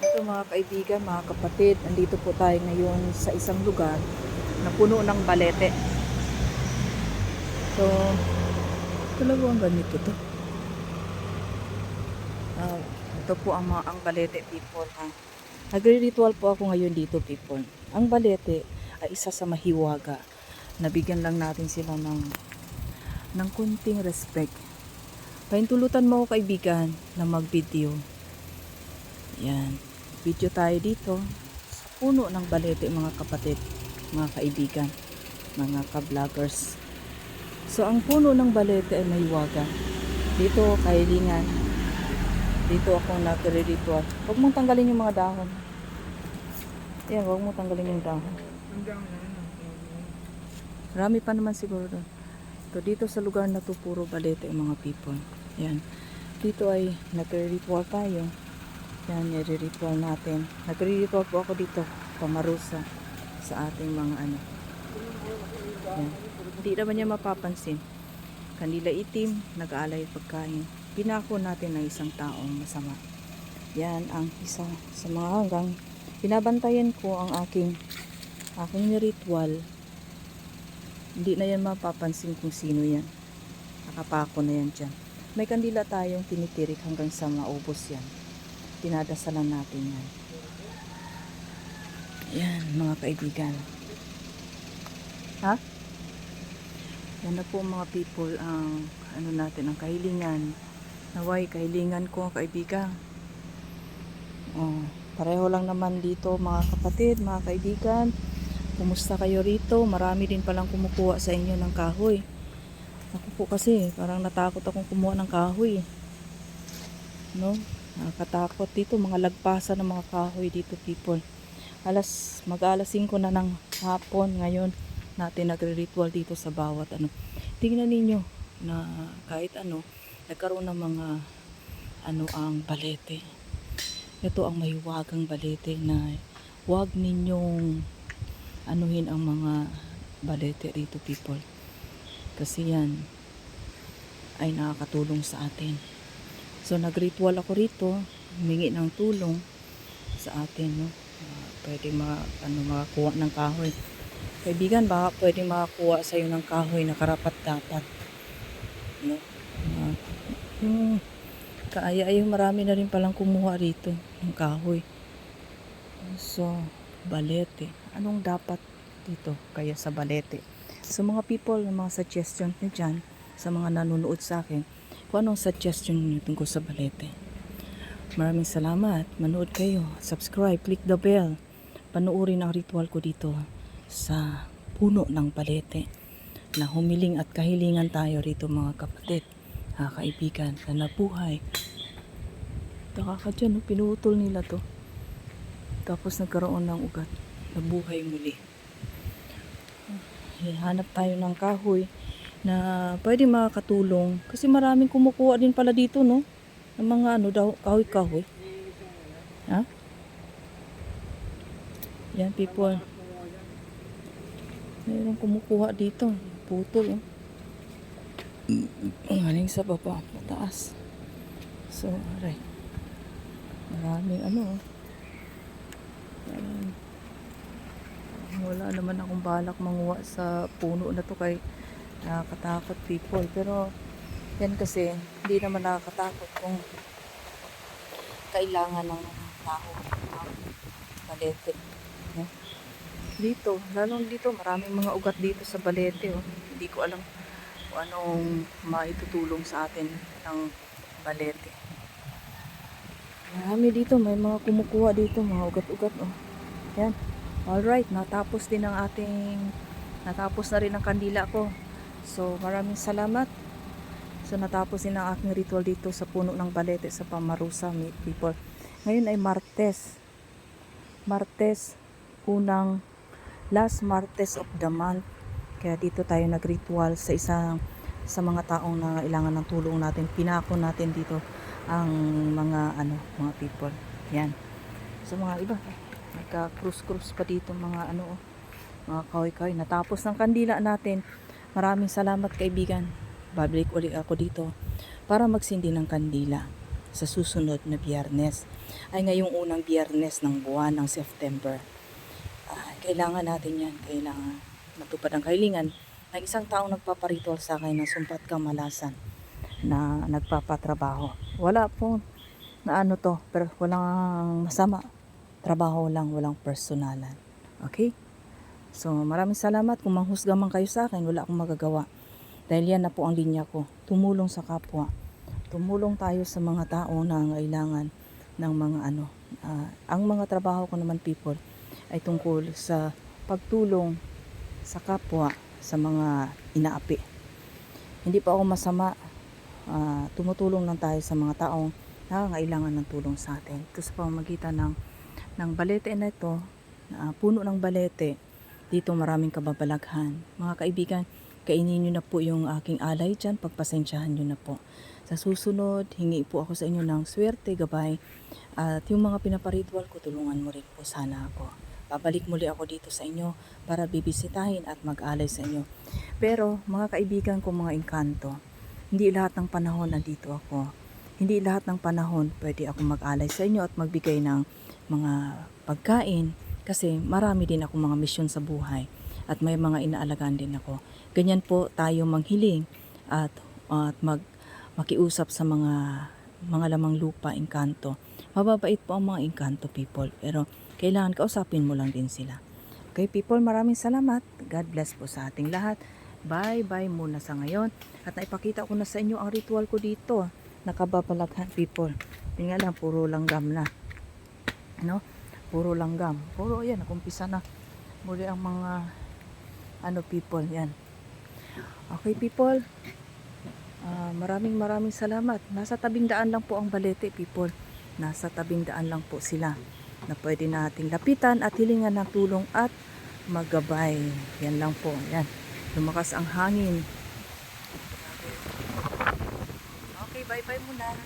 Ito mga kaibigan, mga kapatid, andito po tayo ngayon sa isang lugar na puno ng balete. So, dalawang ganito to. Ah, ito po ang mga ang balete people ha. Nagre-ritual po ako ngayon dito people. Ang balete ay isa sa mahiwaga. Nabigyan lang natin sila ng ng kunting respect. Paintulutan mo ako kaibigan na mag-video. Yan. Video tayo dito sa puno ng balete mga kapatid, mga kaibigan, mga ka-vloggers. So ang puno ng balete ay mahiwaga. Dito kahilingan. Dito ako nagre-ritual. Huwag mong tanggalin yung mga dahon. Yan, huwag mong tanggalin yung dahon. Marami pa naman siguro doon. So, dito sa lugar na to puro balete ang mga people. Yan. Dito ay nagre-ritual tayo. Yan, nire-ritual natin. Nagre-ritual po ako dito, pamarusa sa ating mga ano. Yan. Hindi naman niya mapapansin. Kanila itim, nag-aalay pagkain. Pinako natin ng isang taong masama. Yan ang isa sa mga hanggang binabantayan ko ang aking aking ritual. Hindi na yan mapapansin kung sino yan. Nakapako na yan dyan. May kandila tayong tinitirik hanggang sa maubos yan. Tinadasalan natin yan. Yan, mga kaibigan. Ha? Yan na po mga people ang ano natin, ang kahilingan. Naway, kahilingan ko kaibigan. Oh, pareho lang naman dito mga kapatid, mga kaibigan. Kumusta kayo rito? Marami din palang kumukuha sa inyo ng kahoy. Ako po kasi, parang natakot akong kumuha ng kahoy. No? Nakakatakot dito, mga lagpasan ng mga kahoy dito people. Alas, mag-alas 5 na ng hapon ngayon natin nagre-ritual dito sa bawat ano. Tingnan ninyo na kahit ano, nagkaroon ng mga ano ang balete. Ito ang mahiwagang balete na huwag ninyong anuhin ang mga balete rito people. Kasi yan ay nakakatulong sa atin. So nag-ritual ako rito, humingi ng tulong sa atin, no. Uh, pwede ma ano makakuha ng kahoy. Kaibigan, baka pwede makakuha sa iyo ng kahoy na karapat dapat. No? Uh, yung kaaya ay marami na rin palang kumuha rito ng kahoy. So, balete. Anong dapat dito kaya sa balete? So mga people, mga suggestion nyo dyan, sa mga nanonood sa akin, kung anong suggestion nyo tungkol sa balete. Maraming salamat. Manood kayo. Subscribe. Click the bell. Panoorin ang ritual ko dito sa puno ng balete na humiling at kahilingan tayo rito mga kapatid, mga kaibigan, na nabuhay. Taka ka dyan, no? pinutol nila to. Tapos nagkaroon ng ugat. Nabuhay muli. Hanap tayo ng kahoy na pwede makakatulong. Kasi maraming kumukuha din pala dito, no? Ng mga ano daw, kahoy-kahoy. Ha? Yan, people. Mayroong kumukuha dito. Putol, oh. Ang galing sa baba, mataas. So, aray. Maraming ano, oh. Ayan. Wala naman akong balak manguha sa puno na to kay nakakatakot people. Pero, yan kasi, hindi naman nakakatakot kung kailangan ng tao ng balete. No? Dito, lalong dito, maraming mga ugat dito sa balete. Oh. Hindi ko alam kung anong maitutulong sa atin ng balete. Marami dito, may mga kumukuha dito, mga ugat-ugat. Oh. Yan. Alright, natapos din ang ating, natapos na rin ang kandila ko. So, maraming salamat. So, natapos din ang aking ritual dito sa puno ng balete sa Pamarusa, meet people. Ngayon ay Martes. Martes, unang last Martes of the month. Kaya dito tayo nag-ritual sa isang sa mga taong nangailangan ng tulong natin. Pinako natin dito ang mga ano, mga people. Yan. So mga iba, nagka-cruise-cruise pa dito mga ano, oh, mga kahoy-kahoy. Natapos ng kandila natin. Maraming salamat kaibigan. Babalik ulit ako dito para magsindi ng kandila. sa susunod na biyernes. Ay ngayong unang biyernes ng buwan ng September. Ah, kailangan natin yan. Kailangan matupad ang kahilingan ng isang taong nagpaparitual sa akin ng sumpat kamalasan na nagpapatrabaho. Wala po na ano to, pero walang masama. Trabaho lang, walang personalan. Okay? So, maraming salamat. Kung manghusga man kayo sa akin, wala akong magagawa. Dahil yan na po ang linya ko. Tumulong sa kapwa. Tumulong tayo sa mga tao na nangailangan ng mga ano. ah, ang mga trabaho ko naman people ay tungkol sa pagtulong sa kapwa sa mga inaapi. Hindi pa ako masama. Ah, tumutulong lang tayo sa mga taong nakangailangan ng tulong sa atin. Ito sa pamamagitan ng, ng balete na ito, na puno ng balete, dito maraming kababalaghan. Mga kaibigan, kainin nyo na po yung aking alay dyan, pagpasensyahan nyo na po. Sa susunod, hingi po ako sa inyo ng swerte, gabay, at yung mga pinaparitual ko, tulungan mo rin po sana ako. Babalik muli ako dito sa inyo para bibisitahin at mag-alay sa inyo. Pero mga kaibigan ko mga engkanto, hindi lahat ng panahon nandito ako. Hindi lahat ng panahon pwede ako mag-alay sa inyo at magbigay ng mga pagkain kasi marami din ako mga misyon sa buhay at may mga inaalagaan din ako. Ganyan po tayo manghiling at, at mag, makiusap sa mga mga lamang lupa, engkanto. Mababait po ang mga engkanto people pero kailangan kausapin mo lang din sila. Okay people, maraming salamat. God bless po sa ating lahat. Bye-bye muna sa ngayon. At naipakita ko na sa inyo ang ritual ko dito. Nakababalaghan people. Tingnan lang, puro langgam na. No? Puro langgam. Puro yan, nakumpisa na. Muli ang mga ano people, yan. Okay people. Ah, maraming maraming salamat. Nasa tabing daan lang po ang balete people. Nasa tabing daan lang po sila na pwede nating lapitan at hilingan ng tulong at magabay. Yan lang po. Yan. Lumakas ang hangin. Okay, bye-bye muna.